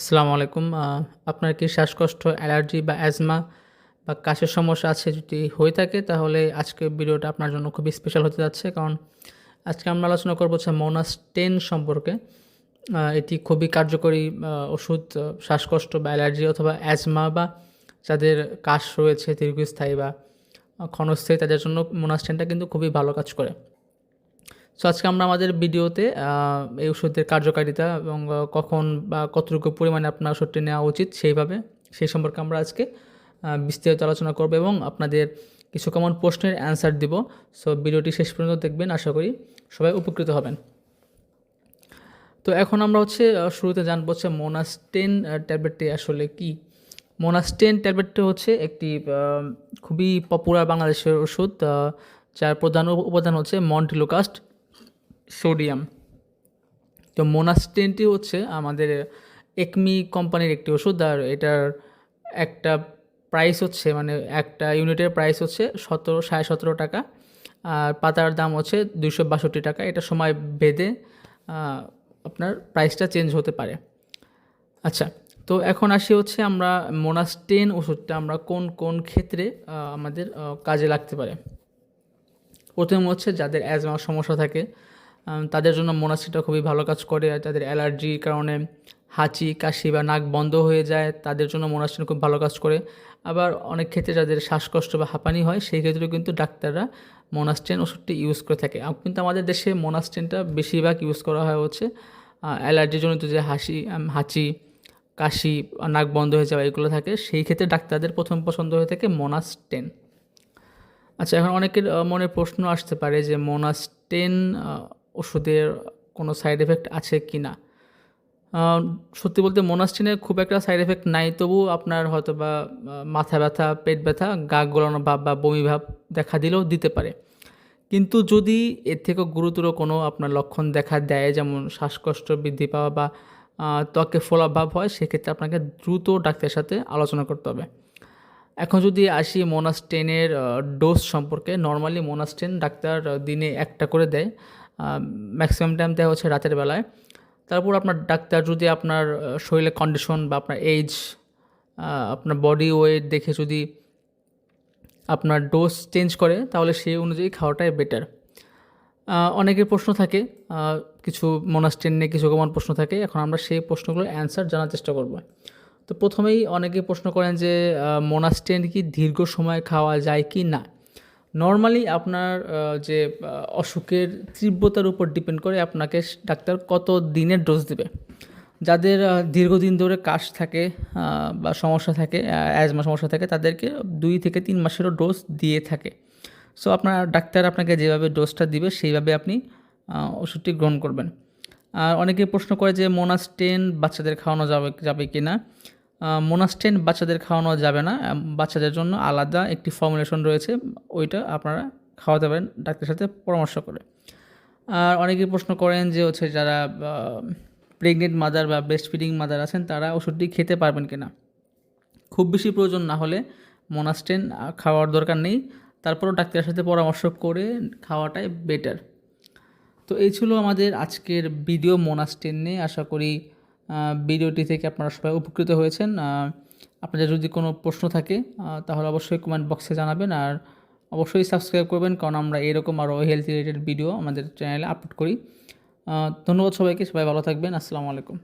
আসসালামু আলাইকুম। আপনার কি শ্বাসকষ্ট, অ্যালার্জি বা অ্যাজমা বা কাশের সমস্যা আছে যদি হয়ে থাকে, তাহলে আজকে ভিডিওটা আপনার জন্য খুবই স্পেশাল হতে যাচ্ছে। কারণ আজকে আমরা আলোচনা করব হচ্ছে মোনাস টেন সম্পর্কে। এটি খুবই কার্যকরী ওষুধ শ্বাসকষ্ট বা অ্যালার্জি অথবা অ্যাজমা বা যাদের কাশ রয়েছে দীর্ঘস্থায়ী বা ক্ষণস্থায়ী, তাদের জন্য মোনাস টেনটা কিন্তু খুবই ভালো কাজ করে। সো আজকে আমরা আমাদের ভিডিওতে এই ওষুধের কার্যকারিতা এবং কখন বা কতটুকু পরিমাণে আপনার ওষুধটি নেওয়া উচিত সেইভাবে, সেই সম্পর্কে আমরা আজকে বিস্তারিত আলোচনা করব এবং আপনাদের কিছু কমন প্রশ্নের অ্যান্সার দিব। সো ভিডিওটি শেষ পর্যন্ত দেখবেন, আশা করি সবাই উপকৃত হবেন। তো এখন আমরা হচ্ছে শুরুতে জানব হচ্ছে মোনাস্টেন ট্যাবলেটটি আসলে কি? মোনাস্টেন ট্যাবলেটটি হচ্ছে একটি খুবই পপুলার বাংলাদেশের ওষুধ যার প্রধান উপাদান হচ্ছে মন্টিলোকাস্ট। সোডিয়াম। তো মোনাস্টেনটি হচ্ছে আমাদের একমি কোম্পানির একটি ওষুধ আর এটার একটা প্রাইস হচ্ছে মানে একটা ইউনিটের প্রাইস হচ্ছে সতেরো সাড়ে সতেরো টাকা আর পাতার দাম হচ্ছে দুশো বাষট্টি টাকা। এটা সময় আহ, আপনার প্রাইসটা চেঞ্জ হতে পারে। আচ্ছা তো এখন আসি হচ্ছে আমরা মোনাস্টেন ওষুধটা আমরা কোন কোন ক্ষেত্রে আমাদের কাজে লাগতে পারে। প্রথম হচ্ছে যাদের অ্যাজমার সমস্যা থাকে তাদের জন্য মোনাস্টিটা খুবই ভালো কাজ করে, আর যাদের অ্যালার্জির কারণে হাঁচি, কাশি বা নাক বন্ধ হয়ে যায়, তাদের জন্য মোনাস্টিন খুব ভালো কাজ করে। আবার অনেক ক্ষেত্রে যাদের শ্বাসকষ্ট বা হাঁপানি হয়, সেই ক্ষেত্রেও কিন্তু ডাক্তাররা মোনাস্টেন ওষুধটি ইউজ করে থাকে। কিন্তু আমাদের দেশে মোনাস্টেনটা বেশিরভাগ ইউজ করা হয় হচ্ছে অ্যালার্জিজনিত যে হাসি হাঁচি, কাশি নাক বন্ধ হয়ে যাওয়া এগুলো থাকে, সেই ক্ষেত্রে ডাক্তারদের প্রথম পছন্দ হয়ে থাকে মোনাস্টেন। আচ্ছা এখন অনেকের মনে প্রশ্ন আসতে পারে যে মোনাস্টেন ওষুধের কোনো সাইড এফেক্ট আছে কি না সত্যি বলতে মোনাস্টেনের খুব একটা সাইড এফেক্ট নাই, তবু আপনার হয়তো বা মাথা ব্যথা, পেট ব্যথা, গা গোলানো ভাব বা বমি ভাব দেখা দিলেও দিতে পারে। কিন্তু যদি এর থেকেও গুরুতর কোনো আপনার লক্ষণ দেখা দেয়, যেমন শ্বাসকষ্ট বৃদ্ধি পাওয়া বা ত্বকে ফোলা ভাব হয়, সেক্ষেত্রে আপনাকে দ্রুত ডাক্তারের সাথে আলোচনা করতে হবে। এখন যদি আসি মোনাস্টেনের ডোজ সম্পর্কে নর্মালি মোনাস্টেন ডাক্তার দিনে একটা করে দেয়। ম্যাক্সিমাম টাইম দেওয়া হচ্ছে রাতের বেলায়। তারপর আপনার ডাক্তার যদি আপনার শরীরের কন্ডিশন বা আপনার এজ আপনার বডি ওয়েট দেখে যদি আপনার ডোজ চেঞ্জ করে, তাহলে সেই অনুযায়ী খাওয়াটাই বেটার অনেকের প্রশ্ন থাকে কিছু মোনাস্টেন নিয়ে কিছু কমন প্রশ্ন থাকে, এখন আমরা সেই প্রশ্নগুলোর অ্যান্সার জানার চেষ্টা করব। তো প্রথমেই অনেকে প্রশ্ন করেন যে মোনাস্টেন কি দীর্ঘ সময় খাওয়া যায় কি না? নর্মালি আপনার যে অসুখের তীব্রতার উপর ডিপেন্ড করে আপনাকে ডাক্তার কত দিনের ডোজ দেবে। যাদের দীর্ঘদিন ধরে কাশ থাকে বা সমস্যা থাকে অ্যাজমা সমস্যা থাকে, তাদেরকে দুই থেকে তিন মাসেরও ডোজ দিয়ে থাকে। সো আপনার ডাক্তার আপনাকে যেভাবে ডোজটা দিবে, সেইভাবে আপনি ওষুধটি গ্রহণ করবেন। আর অনেকে প্রশ্ন করে যে মোনাস্টেন বাচ্চাদের খাওয়ানো যাবে যাবে কি না মোনাস্টেন বাচ্চাদের খাওয়ানো যাবে না বাচ্চাদের জন্য আলাদা একটি ফর্মুলেশন রয়েছে, ওইটা আপনারা খাওয়াতে পারেন, ডাক্তারের সাথে পরামর্শ করে। আর অনেকে প্রশ্ন করেন যে হচ্ছে যারা প্রেগনেন্ট মাদার বা ব্রেস্ট ফিডিং মাদার আছেন, তারা ওষুধটি খেতে পারবেন কি না খুব বেশি প্রয়োজন না হলে মোনাস্টেন খাওয়ার দরকার নেই, তারপরও ডাক্তারের সাথে পরামর্শ করে খাওয়াটাই বেটার তো এই ছিল আমাদের আজকের ভিডিও মোনাস্টেন নিয়ে, আশা করি ভিডিওটি থেকে আপনারা সবাই উপকৃত হয়েছেন। আপনাদের যদি কোনো প্রশ্ন থাকে তাহলে অবশ্যই কমেন্ট বক্সে জানাবেন আর অবশ্যই সাবস্ক্রাইব করবেন, কারণ আমরা এরকম আরও হেলথ রিলেটেড ভিডিও আমাদের চ্যানেলে আপলোড করি। ধন্যবাদ সবাইকে, সবাই ভালো থাকবেন, আসসালামু আলাইকুম।